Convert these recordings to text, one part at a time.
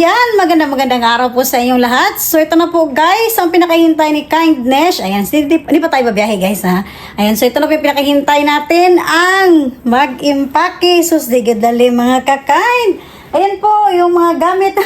Ayan, maganda magandang araw po sa inyong lahat. So ito na po guys, ang pinakahintay ni Kindness. Ayan, hindi, hindi pa tayo babiyahe guys ha. Ayan, so ito na po yung pinakahintay natin ang mag-impake. Sus, di dali mga kakain. Ayan po, yung mga gamit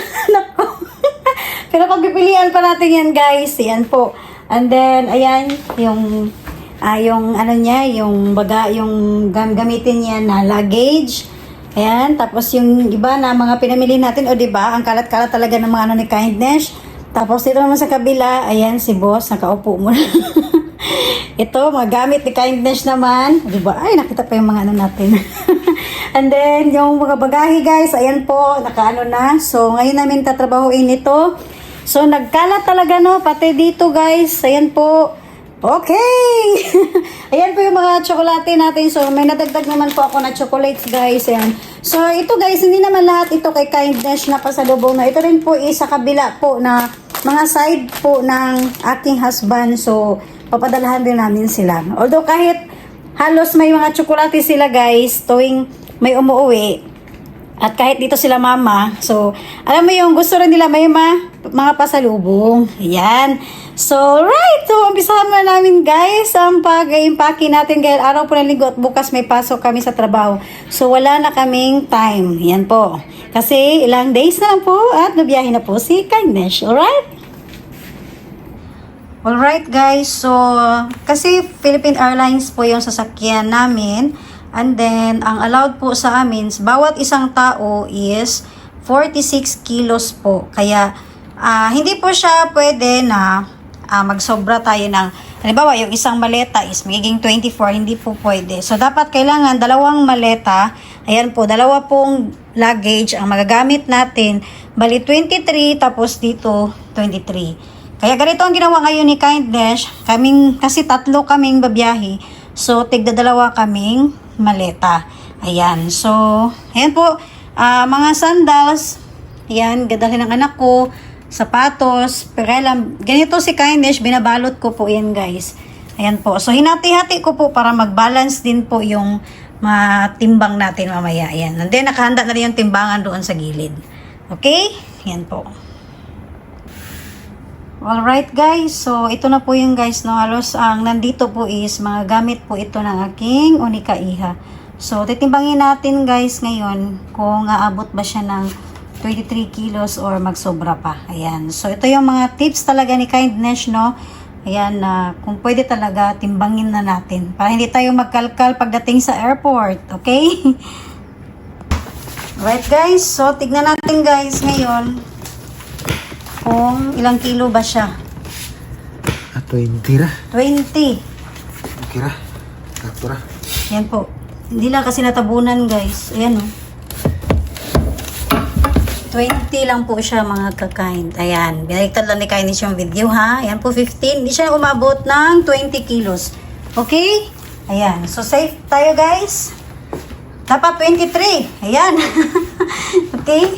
po. Pero pagpipilian pa natin yan guys. Ayan po. And then, ayan, yung ah yung ano niya, yung baga, yung gam gamitin niya na luggage. Ayan, tapos yung iba na mga pinamili natin, o ba ang kalat-kalat talaga ng mga ano ni Kindness. Tapos dito naman sa kabila, ayan si boss, nakaupo mo Ito, mga gamit ni Kindness naman. Di ba? Ay, nakita pa yung mga ano natin. And then, yung mga bagahe guys, ayan po, nakaano na. So, ngayon namin tatrabahuin ito. So, nagkalat talaga no, pati dito guys. Ayan po. Okay! Ayan po yung mga tsokolate natin. So, may nadagdag naman po ako na chocolates, guys. Ayan. So, ito guys, hindi naman lahat ito kay Kindness na pasalubong na. Ito rin po is sa kabila po na mga side po ng aking husband. So, papadalahan din namin sila. Although kahit halos may mga tsokolate sila, guys, tuwing may umuwi, at kahit dito sila mama, so, alam mo yung gusto rin nila may ma, mga pasalubong. Ayan. So, right. So, umpisahan na namin guys ang pag-impake natin ngayon araw po ng linggo at bukas may pasok kami sa trabaho. So, wala na kaming time. Yan po. Kasi ilang days na lang po at nabiyahe na po si Kindness. Alright? Alright guys, so kasi Philippine Airlines po yung sasakyan namin and then ang allowed po sa amin, bawat isang tao is 46 kilos po. Kaya ah, hindi po siya pwede na ah, magsobra tayo ng halimbawa yung isang maleta is magiging 24, hindi po pwede. So dapat kailangan dalawang maleta, ayan po, dalawa pong luggage ang magagamit natin, bali 23 tapos dito 23. Kaya ganito ang ginawa ngayon ni Kindness. Kaming, kasi tatlo kaming babiyahe. So, tigda dalawa kaming maleta. Ayan. So, ayan po. ah, mga sandals. Ayan, gadalhin ng anak ko. Sapatos. Perelam. Ganito si Kindness. Binabalot ko po yan guys. Ayan po. So, hinati-hati ko po para mag-balance din po yung matimbang natin mamaya. Ayan. And then, nakahanda na rin yung timbangan doon sa gilid. Okay? Ayan po. Alright guys, so ito na po yung guys no, halos ang nandito po is mga gamit po ito ng aking Unika Iha. So titimbangin natin guys ngayon kung aabot ba siya ng 23 kilos or magsobra pa. Ayan, so ito yung mga tips talaga ni Kindness no. Ayan, na kung pwede talaga timbangin na natin para hindi tayo magkalkal pagdating sa airport, okay? Alright guys, so tignan natin guys ngayon kung ilang kilo ba siya. Ah, 20 ra. 20. Okay ra. Sakto ra. Yan po. Hindi lang kasi natabunan guys. Ayan oh. 20 lang po siya mga kakain. Ayan. Binaliktad lang ni Kainis yung video ha. Ayan po 15. Hindi siya umabot ng 20 kilos. Okay? Ayan. So safe tayo guys. Dapat 23. Ayan. okay?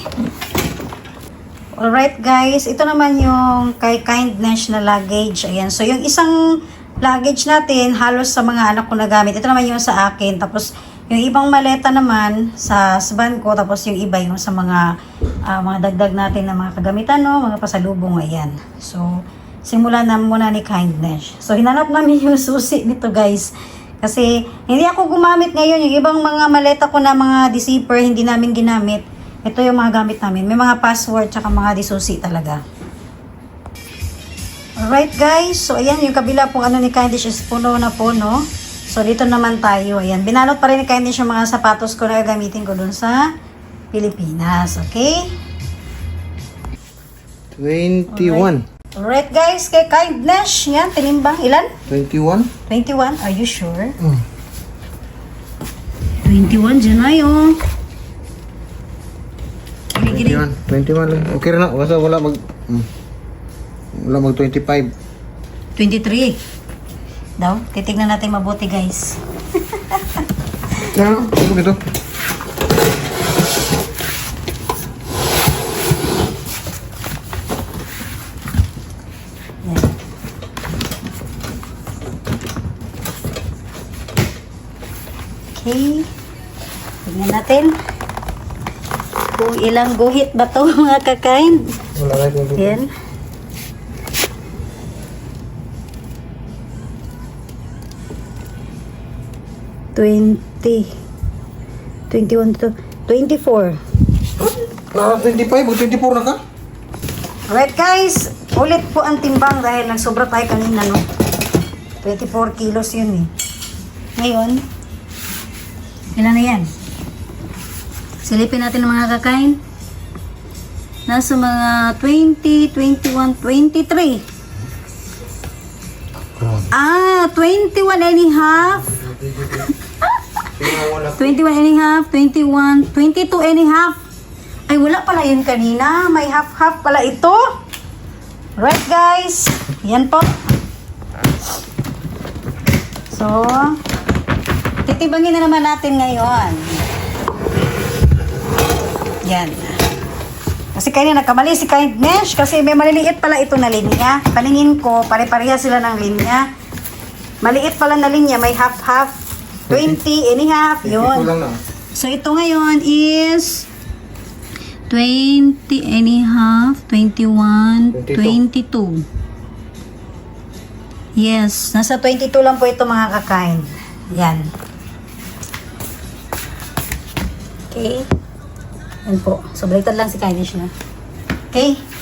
Alright guys, ito naman yung kay Kindness na luggage. Ayan, so yung isang luggage natin, halos sa mga anak ko na gamit. Ito naman yung sa akin. Tapos yung ibang maleta naman sa husband ko. Tapos yung iba yung sa mga ah, mga dagdag natin na mga kagamitan, no? mga pasalubong. Ayan. So, simulan na muna ni Kindness. So, hinanap namin yung susi nito guys. Kasi hindi ako gumamit ngayon. Yung ibang mga maleta ko na mga deceiver, hindi namin ginamit. Ito yung mga gamit namin. May mga password tsaka mga disusi talaga. Alright guys, so ayan yung kabila pong ano ni Candice is puno na puno. So dito naman tayo, ayan. Binalot pa rin ni Candice yung mga sapatos ko na gagamitin ko dun sa Pilipinas, okay? 21. Alright guys, kay Kindness, yan, tinimbang, ilan? 21? 21, are you sure? Mm. 21, dyan na yun. Gili-gili. 21. 21 lang. Okay na. Basta wala mag... Mm. Wala mag 25. 23. Daw, titignan natin mabuti guys. Ano dito? Yan. Okay. Tingnan natin. Kung ilang guhit ba to mga kakain? Wala na ito. Yan. Twenty. Twenty-one to twenty-four. Ah, 25 o 24 na ka? Alright guys, ulit po ang timbang dahil nagsobra tayo kanina no. 24 kilos yun eh. Ngayon, ilan na yan? Silipin natin ang mga kakain. Nasa mga 20, 21, 23. Ah, 21 and a half. 21 and a half, 21, 22 and a half. Ay, wala pala yun kanina. May half-half pala ito. Right, guys. Yan po. So, titibangin na naman natin ngayon. Yan. Kasi kanina nagkamali si Kindness kasi may maliliit pala ito na linya. Paningin ko, pare-pareha sila ng linya. Maliit pala na linya, may half-half. 20 and a half, yun. na. So, ito ngayon is 20 and a half, 21, 22. Yes, nasa 22 lang po ito mga kakain. Yan. Okay. Yan po. So, baliktad lang si Kainish na. Okay.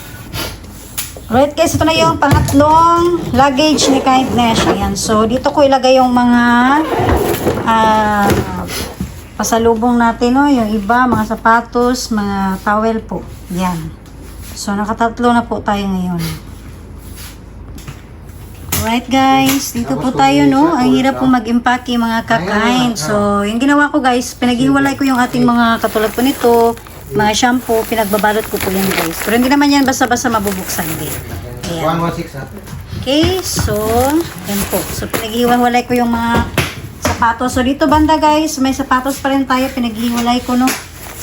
Alright guys, ito na yung pangatlong luggage ni Kindness. Ayan. So, dito ko ilagay yung mga ah, pasalubong natin, no? Yung iba, mga sapatos, mga towel po. Yan. So, nakatatlo na po tayo ngayon. Alright guys, dito po tayo no. Ang hirap po mag-impake mga kakain. So, yung ginawa ko guys, pinaghiwalay ko yung ating mga katulad po nito, mga shampoo, pinagbabalot ko po yan guys. Pero hindi naman yan basta-basta mabubuksan din. Ayan. 116 ha? Okay, so, yan po. So, pinaghiwalay ko yung mga sapatos. So, dito banda guys, may sapatos pa rin tayo. Pinaghiwalay ko, no.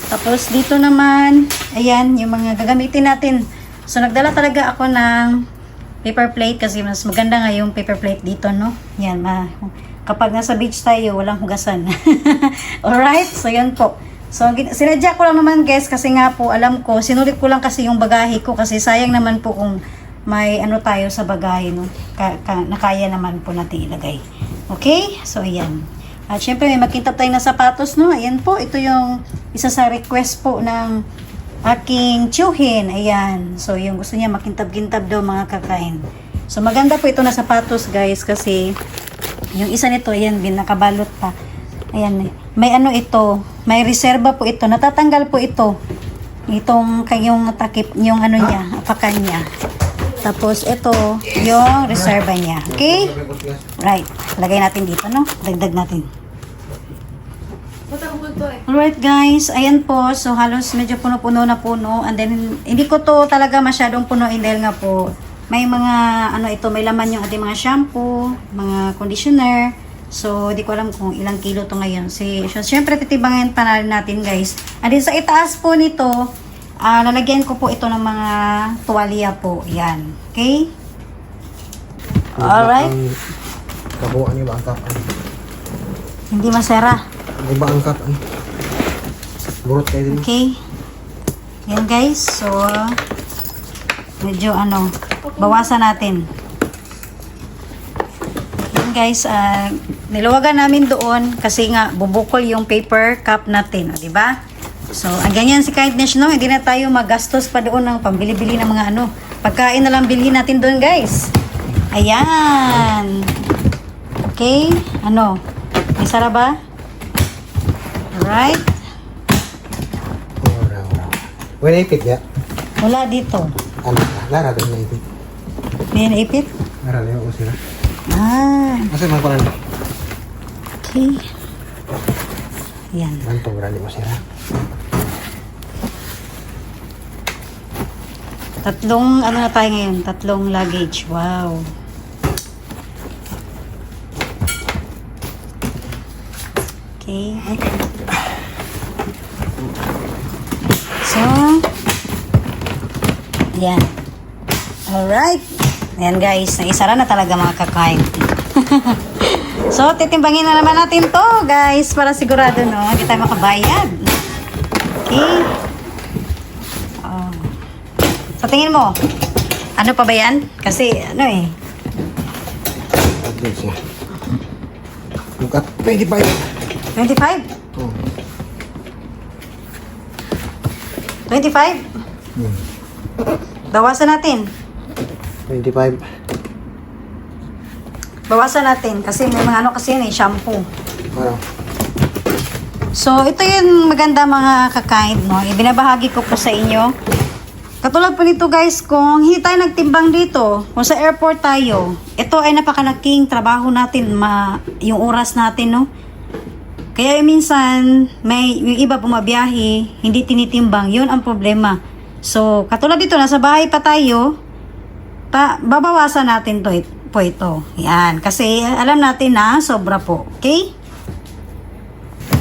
Tapos, dito naman, ayan, yung mga gagamitin natin. So, nagdala talaga ako ng paper plate kasi mas maganda nga yung paper plate dito, no. Yan, ma kapag nasa beach tayo, walang hugasan. Alright, so yan po. So, sinadya ko lang naman guys kasi nga po, alam ko, sinulit ko lang kasi yung bagahe ko kasi sayang naman po kung may ano tayo sa bagahe, no? Ka, ka, na kaya naman po natin ilagay. Okay? So, ayan. At syempre, may makintab tayo na sapatos, no? Ayan po, ito yung isa sa request po ng aking tiyuhin. Ayan. So, yung gusto niya makintab-kintab daw mga kakain. So, maganda po ito na sapatos, guys, kasi yung isa nito, ayan, din nakabalot pa. Ayan, eh. may ano ito, may reserba po ito. Natatanggal po ito. Itong kayong takip, yung ano niya, apakan niya. Tapos ito, yung reserva niya. Okay? Right. Lagay natin dito, no? Dagdag natin. Alright guys, ayan po. So halos medyo puno-puno na puno. And then, hindi ko to talaga masyadong punuin dahil nga po, may mga, ano ito, may laman yung ating mga shampoo, mga conditioner. So, di ko alam kung ilang kilo to ngayon. Si, so, syempre, titibangin pa natin guys. And then, sa itaas po nito, ah lalagyan ko po ito ng mga tuwalya po. Yan. Okay? Alright. Kabuan niyo ba ang kapan? Hindi masera. Di ba ang kapan? Burot kayo din. Okay. Yan guys. So, medyo ano, bawasan natin. Guys, ah, niluwagan namin doon kasi nga bubukol yung paper cup natin, di ba? So, ang ganyan si Kindness, no? Hindi na tayo magastos pa doon ng pambili-bili ng mga ano. Pagkain na lang bilhin natin doon, guys. Ayan. Okay. Ano? May sara ba? Alright. Ora, ora. When ipit ya? Wala dito. Ano? Lara din na ipit. May naipit? Lara din ako sila. Ah, Kasi mga pala na. okay. Yan. Manto, berani mo sila. Tatlong, ano na tayo ngayon? Tatlong luggage. Wow. Okay. So, yan. Alright. Ayan guys, naisara na talaga mga kakain. so, titimbangin na naman natin to guys para sigurado no, hindi tayo makabayad. Okay. mo. Ano pa ba yan? Kasi, ano eh. Okay siya. Look at 25. 25? Oh. 25? Hmm. Bawasan natin. 25. Bawasan natin. Kasi may mga ano kasi yun eh, shampoo. Ano? So, ito yung maganda mga kakain, no? Ibinabahagi ko po sa inyo. Katulad po nito guys, kung hindi tayo nagtimbang dito, kung sa airport tayo, ito ay napakalaking trabaho natin, ma, yung oras natin, no? Kaya minsan, may, yung iba bumabiyahe, hindi tinitimbang, yun ang problema. So, katulad dito, nasa bahay pa tayo, ta, babawasan natin to, po ito. Yan, kasi alam natin na sobra po, okay?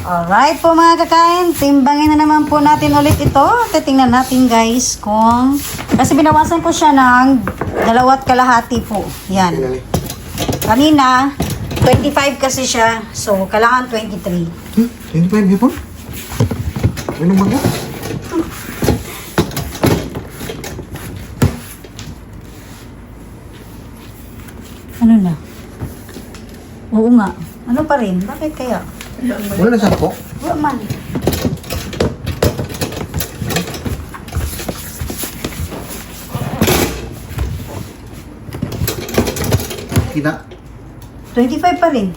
Alright po mga kakain, timbangin na naman po natin ulit ito. Titingnan natin guys kung... Kasi binawasan ko siya ng dalawat kalahati po. Yan. Kanina, 25 kasi siya. So, kailangan 23. Hmm? 25 hipon? Ano ba Ano na? Oo nga. Ano pa rin? Bakit kaya? Wala na sampo? Wala man. Kita. 25 pa rin.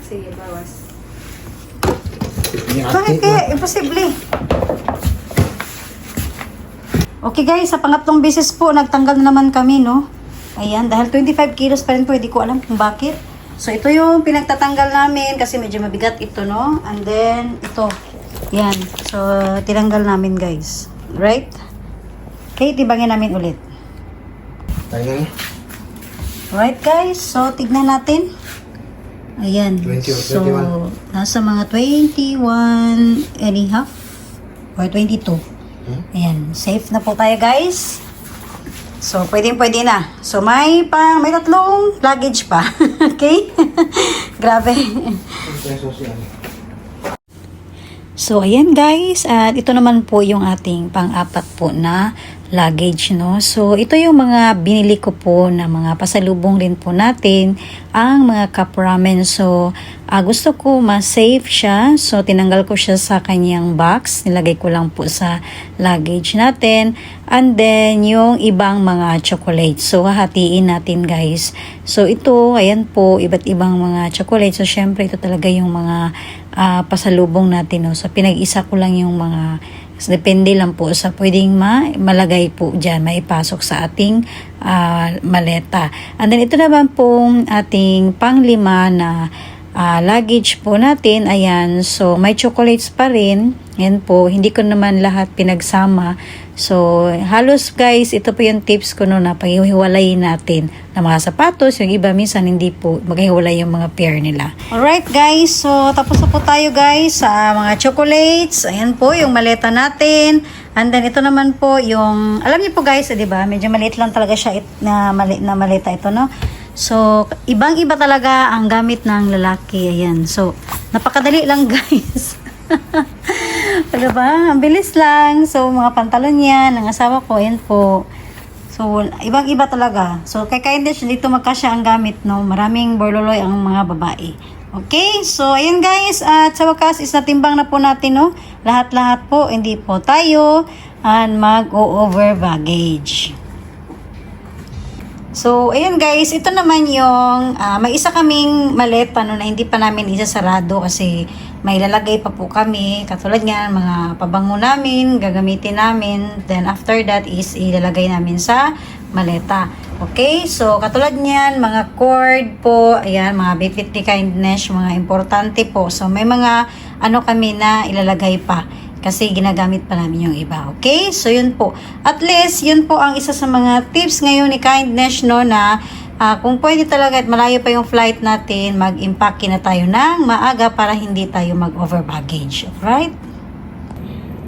Sige, bawas. Bakit kaya? Imposible. Okay guys, sa pangatlong beses po, nagtanggal na naman kami, no? Ayan, dahil 25 kilos pa rin po, hindi ko alam kung bakit. So, ito yung pinagtatanggal namin kasi medyo mabigat ito, no? And then, ito. Yan. So, tinanggal namin, guys. Right? Okay, tibangin namin ulit. Tingali. Right, guys? So, tignan natin. Ayan. 20 or So, 21? nasa mga 21 and a half or 22. Hmm? Ayan. Safe na po tayo, guys. So, pwedeng pwede na. So, may pa, may tatlong luggage pa. okay? Grabe. So, ayan guys. At ito naman po yung ating pang-apat po na luggage, no? So, ito yung mga binili ko po na mga pasalubong rin po natin, ang mga cup ramen. So, ah, gusto ko mas safe siya. So, tinanggal ko siya sa kanyang box. Nilagay ko lang po sa luggage natin. And then, yung ibang mga chocolate. So, hahatiin natin guys. So, ito, ayan po, iba't ibang mga chocolate. So, syempre, ito talaga yung mga ah, pasalubong natin. No? So, pinag-isa ko lang yung mga depende lang po sa pwedeng ma malagay po dyan, maipasok sa ating ah, maleta. And then ito naman po ating panglima na ah, luggage po natin. Ayan, so may chocolates pa rin. Yan po, hindi ko naman lahat pinagsama. So, halos guys, ito po yung tips ko no na paghiwalay natin na mga sapatos. Yung iba minsan hindi po maghiwalay yung mga pair nila. Alright guys, so tapos na po tayo guys sa mga chocolates. Ayan po yung maleta natin. And then ito naman po yung, alam niyo po guys, eh, di ba? Medyo maliit lang talaga siya it, na, mali, na maleta ito, no? So, ibang-iba talaga ang gamit ng lalaki. Ayan. So, napakadali lang guys. Ano ba? Ang bilis lang. So, mga pantalon yan, ng asawa ko, yan po. So, ibang-iba talaga. So, kay Kindness, dito magkasya ang gamit, no? Maraming borloloy ang mga babae. Okay? So, ayan guys. At sa wakas, is natimbang na po natin, no? Lahat-lahat po, hindi po tayo and mag-over baggage. So, ayan guys, ito naman yung, ah, may isa kaming maleta no, na hindi pa namin isasarado kasi may lalagay pa po kami. Katulad nga, mga pabango namin, gagamitin namin. Then after that is ilalagay namin sa maleta. Okay, so katulad niyan, mga cord po, ayan, mga bitbit ni kindness, mga importante po. So may mga ano kami na ilalagay pa kasi ginagamit pa namin yung iba. Okay? So, yun po. At least, yun po ang isa sa mga tips ngayon ni Kindness, no, na ah, kung pwede talaga at malayo pa yung flight natin, mag-impake na tayo ng maaga para hindi tayo mag-over baggage. Alright?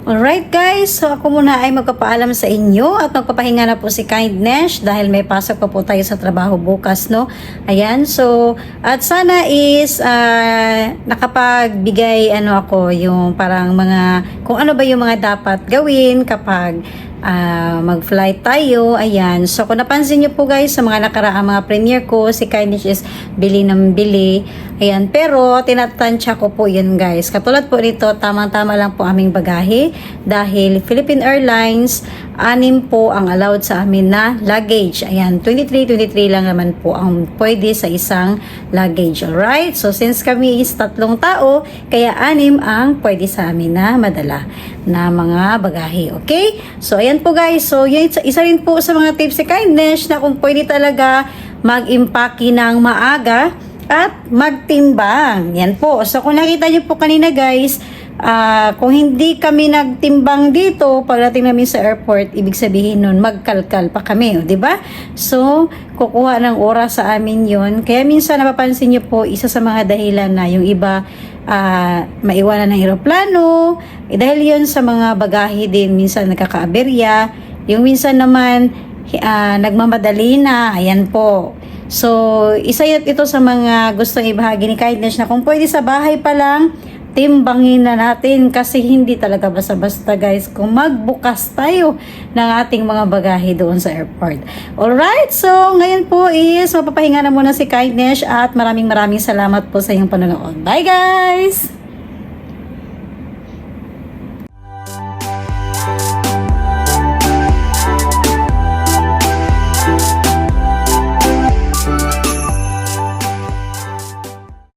Alright guys, so ako muna ay magpapaalam sa inyo at magpapahinga na po si Kindness dahil may pasok pa po tayo sa trabaho bukas, no? Ayan, so at sana is ah, nakapagbigay ano ako yung parang mga kung ano ba yung mga dapat gawin kapag ah, mag-flight tayo. Ayan. So, kung napansin nyo po guys, sa mga nakaraang mga premiere ko, si Kindness is bili ng bili. Ayan. Pero, tinatansya ko po yun guys. Katulad po nito, tamang-tama lang po aming bagahe. Dahil Philippine Airlines, anim po ang allowed sa amin na luggage. Ayan. 23-23 lang naman po ang pwede sa isang luggage. Alright? So, since kami is tatlong tao, kaya anim ang pwede sa amin na madala na mga bagahe. Okay? So, ayan po guys. So, yun, isa- rin po sa mga tips si Kindness na kung pwede talaga mag-impake ng maaga at magtimbang. Yan po. So, kung nakita niyo po kanina guys, ah, kung hindi kami nagtimbang dito pagdating namin sa airport, ibig sabihin nun, magkalkal pa kami, di ba? So, kukuha ng oras sa amin yon Kaya minsan napapansin niyo po, isa sa mga dahilan na yung iba ah, maiwanan ng eroplano, eh, dahil yon sa mga bagahe din, minsan nagkakaaberya, yung minsan naman, ah, nagmamadali na, ayan po. So, isa ito sa mga gustong ibahagi ni Kindness na kung pwede sa bahay pa lang, timbangin na natin kasi hindi talaga basta-basta guys kung magbukas tayo ng ating mga bagahe doon sa airport. Alright, so ngayon po is mapapahinga na muna si Kindness at maraming maraming salamat po sa iyong panonood. Bye guys!